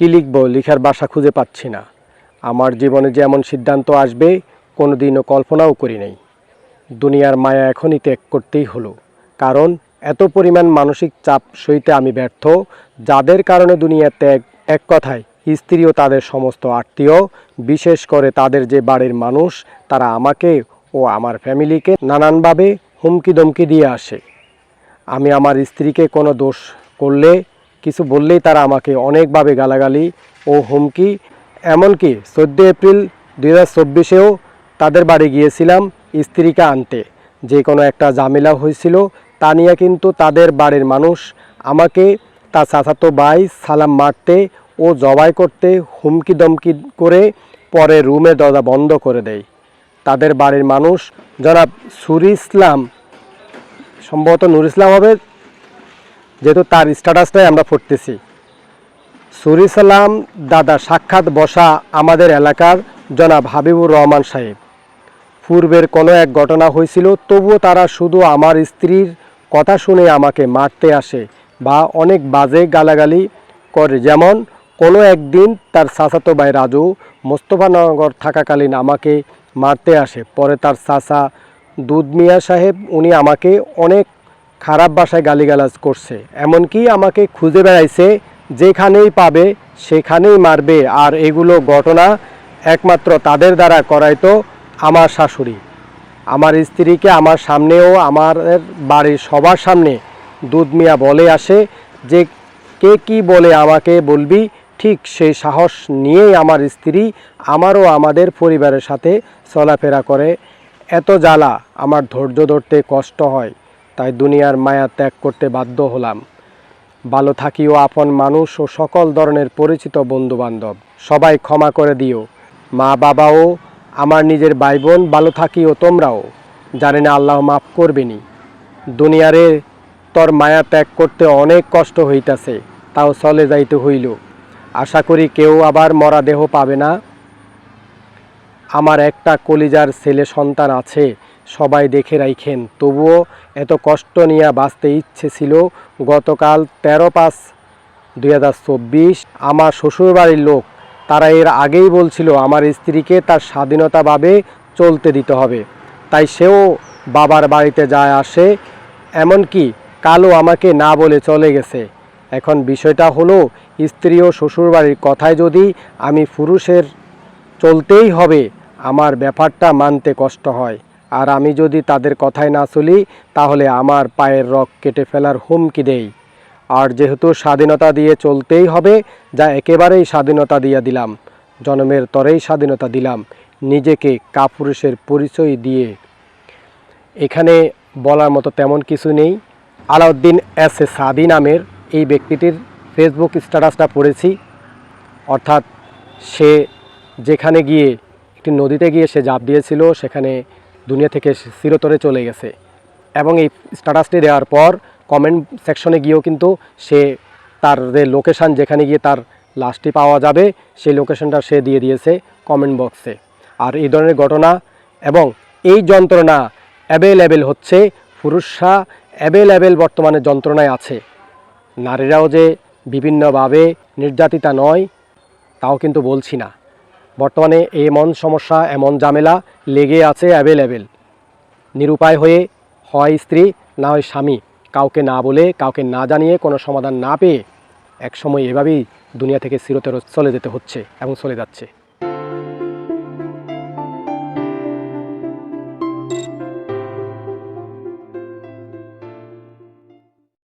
কী লিখব, লিখার বাসা খুঁজে পাচ্ছি না। আমার জীবনে যে এমন সিদ্ধান্ত আসবে কোনো দিনও কল্পনাও করি নাই। দুনিয়ার মায়া এখনই ত্যাগ করতেই হলো। কারণ, এত পরিমাণ মানসিক চাপ সইতে আমি ব্যর্থ, যাদের কারণে দুনিয়া ত্যাগ এক কথায়, স্ত্রী ও তাদের সমস্ত আত্মীয়, বিশেষ করে তাদের যে বাড়ির মানুষ, তারা আমাকে ও আমার ফ্যামিলিকে নানানভাবে হুমকি দমকি দিয়ে আসে। আমি আমার স্ত্রীকে কোনো দোষ করলে কিছু বললেই তারা আমাকে অনেকভাবে গালাগালি ও হুমকি। এমনকি চোদ্দ এপ্রিল দুই হাজার চব্বিশেও তাদের বাড়ি গিয়েছিলাম স্ত্রীকে আনতে। যে কোনো একটা ঝামেলা হয়েছিল তা নিয়ে কিন্তু তাদের বাড়ির মানুষ আমাকে, তার চাচাতো ভাই, সালাম মারতে ও জবাই করতে হুমকি দমকি করে পরে রুমে দরজা বন্ধ করে দেয়। তাদের বাড়ির মানুষ জনাব সুরি ইসলাম, সম্ভবত নুর ইসলাম হবে যেহেতু তার স্ট্যাটাসটাই আমরা পড়তেছি। সুরি সালাম, দাদা সাক্ষাৎ বসা আমাদের এলাকার জনাব হাবিবুর রহমান সাহেব। পূর্বের কোনো এক ঘটনা হয়েছিল, তবুও তারা শুধু আমার স্ত্রীর কথা শুনে আমাকে মারতে আসে বা অনেক বাজে গালাগালি করে। যেমন, কোনো একদিন তার চাচাতো ভাই রাজু মোস্তফানগর থাকাকালীন আমাকে মারতে আসে। পরে তার চাচা দুধ মিয়া সাহেব, উনি আমাকে অনেক খারাপ ভাষায় গালিগালাজ করছে। এমনকি আমাকে খুঁজে বেড়াইছে, যেখানেই পাবে সেখানেই মারবে, আর এগুলো ঘটনা একমাত্র তাদের দ্বারা করাইতো আমার শাশুড়ি। আমার স্ত্রীকে আমার সামনেও আমার বাড়ির সবার সামনে দুধ মিয়া বলে আসে, যে কে কি বলে আমাকে বলবি? ঠিক সেই সাহস নিয়েই আমার স্ত্রী আমারও আমাদের পরিবারের সাথে চলাফেরা করে। এত জ্বালা, আমার ধৈর্য ধরতে কষ্ট হয়। তাই দুনিয়ার মায়া ত্যাগ করতে বাধ্য হলাম। ভালো থাকিও আপন মানুষ ও সকল ধরনের পরিচিত বন্ধুবান্ধব। সবাই ক্ষমা করে দিও। মা বাবাও, আমার নিজের ভাই বোন ভালো থাকিও তোমরাও। জানি না আল্লাহ মাফ করবেনি দুনিয়ারে তোর মায়া ত্যাগ করতে অনেক কষ্ট হইতাছে, তাও চলে যাইতে হইল। আশা করি কেউ আবার মরা দেহ পাবে না। আমার একটা কলিজার ছেলে সন্তান আছে সবাই দেখে রাইখেন। তবুও এত কষ্ট নিয়ে বাঁচতে ইচ্ছে ছিল গতকাল তেরো পাঁচ দুই হাজার চব্বিশ। আমার শ্বশুরবাড়ির লোক, তারা এর আগেই বলছিল আমার স্ত্রীকে তার স্বাধীনতাভাবে চলতে দিতে হবে। তাই সেও বাবার বাড়িতে যায় আসে। এমনকি কালও আমাকে না বলে চলে গেছে। এখন বিষয়টা হলো, স্ত্রী ও শ্বশুরবাড়ির কথায় যদি আমি পুরুষের চলতেই হবে, আমার ব্যাপারটা মানতে কষ্ট হয়। আর আমি যদি তাদের কথায় না চলি, তাহলে আমার পায়ের রক কেটে ফেলার হুমকি দেই। আর যেহেতু স্বাধীনতা দিয়ে চলতেই হবে, যা একেবারেই স্বাধীনতা দিয়ে দিলাম। জন্মের তরেই স্বাধীনতা দিলাম, নিজেকে কাপুরুষের পরিচয় দিয়ে। এখানে বলার মতো তেমন কিছু নেই। আলাউদ্দিন এস এ সাদি নামের এই ব্যক্তিটির ফেসবুক স্ট্যাটাসটা পড়েছি। অর্থাৎ সে যেখানে গিয়ে, একটি নদীতে গিয়ে সে জাপ দিয়েছিল, সেখানে দুনিয়া থেকে চিরতরে চলে গেছে। এবং এই স্ট্যাটাসটি দেওয়ার পর কমেন্ট সেকশনে গিয়েও কিন্তু সে তার যে লোকেশান যেখানে গিয়ে তার লাশটি পাওয়া যাবে, সেই লোকেশনটা সে দিয়ে দিয়েছে কমেন্ট বক্সে আর এই ধরনের ঘটনা এবং এই যন্ত্রণা অ্যাভেলেবেল হচ্ছে, পুরুষরা অ্যাভেলেবেল বর্তমানে যন্ত্রণায় আছে। নারীরাও যে বিভিন্নভাবে নির্যাতিতা নয়, তাও কিন্তু বলছি না। বর্তমানে এমন সমস্যা, এমন ঝামেলা লেগে আছে অ্যাভেলেবেল নিরুপায় হয়ে হয় স্ত্রী, না হয় স্বামী। কাউকে না বলে, কাউকে না জানিয়ে কোনো সমাধান না পেয়ে একসময় এভাবেই দুনিয়া থেকে চিরতর চলে যেতে হচ্ছে এবং চলে যাচ্ছে।